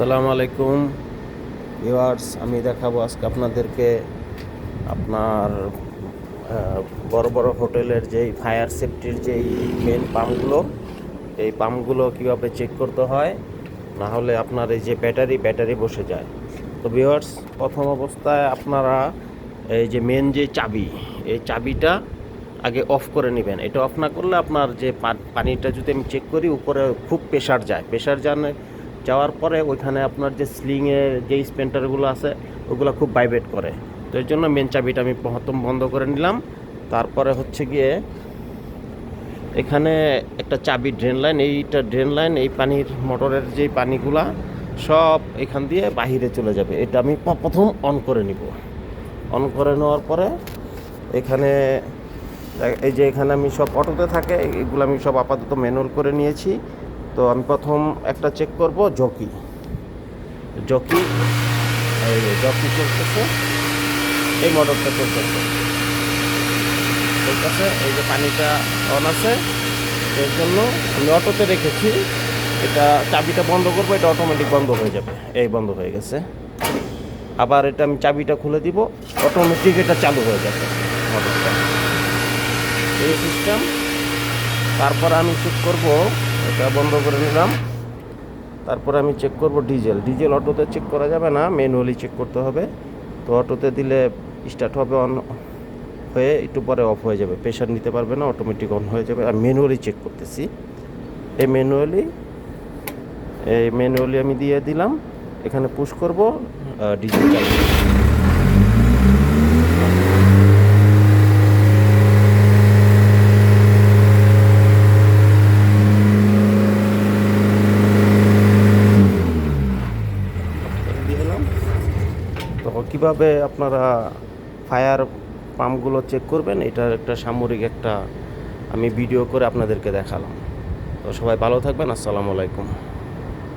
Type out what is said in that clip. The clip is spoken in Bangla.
আসসালামু আলাইকুম। ভিউয়ার্স, আমি দেখাবো আজকে আপনাদেরকে আপনার বড় বড় হোটেলের যেই ফায়ার সেফটির যেই মেন পাম্পগুলো, এই পাম্পগুলো কীভাবে চেক করতে হয়, না হলে আপনার এই যে ব্যাটারি ব্যাটারি বসে যায়। তো ভিউয়ার্স, প্রথম অবস্থায় আপনারা এই যে মেন যে চাবি, এই চাবিটা আগে অফ করে নেবেন। এটা অফ না করলে আপনার যে পানিটা যদি আমি চেক করি, উপরে খুব প্রেশার যায়। প্রেশার জানে যাওয়ার পরে ওইখানে আপনার যে স্লিংয়ের যে স্পেন্টারগুলো আছে, ওগুলো খুব ভাইব্রেট করে। তো এর জন্য মেন চাবিটা আমি প্রথম বন্ধ করে নিলাম। তারপরে হচ্ছে গিয়ে এখানে একটা চাবি ড্রেন লাইন এইটা ড্রেন লাইন এই পানির মোটরের যে পানিগুলা সব এখান দিয়ে বাহিরে চলে যাবে। এটা আমি প্রথম অন করে নিব। অন করে নেওয়ার পরে এখানে এই যে এখানে আমি সব অটোতে থাকে, এগুলো আমি সব আপাতত ম্যানুয়াল করে নিয়েছি। তো আমি প্রথম একটা চেক করব, জকি। জকি জকি চলতেছে, এই মোটরটা চলতেছে। চলতেছে, এই যে পানিটা অন আছে, এর জন্য আমি অটোতে রেখেছি, এটা চাবিটা বন্ধ করব, এটা অটোমেটিক বন্ধ হয়ে যাবে, এই বন্ধ হয়ে গেছে। আবার এটা আমি চাবিটা খুলে দিব অটোমেটিক এটা চালু হয়ে যাবে মোটরটা এই সিস্টেম তারপর আমি চেক করব এটা বন্ধ করে নিলাম। তারপরে আমি চেক করব ডিজেল। ডিজেল অটোতে চেক করা যাবে না ম্যানুয়ালি চেক করতে হবে। তো অটোতে দিলে স্টার্ট হবে অন হয়ে একটু পরে অফ হয়ে যাবে। প্রেশার নিতে পারবে না অটোমেটিক অন হয়ে যাবে। আর ম্যানুয়ালি চেক করতেছি। এই ম্যানুয়ালি এই ম্যানুয়ালি আমি দিয়ে দিলাম। এখানে পুশ করব ডিজেল চালু দিলাম। তো কীভাবে আপনারা ফায়ার পাম্পগুলো চেক করবেন, এটার একটা সামরিক একটা আমি ভিডিও করে আপনাদেরকে দেখালাম। তো সবাই ভালো থাকবেন, আসসালামু আলাইকুম।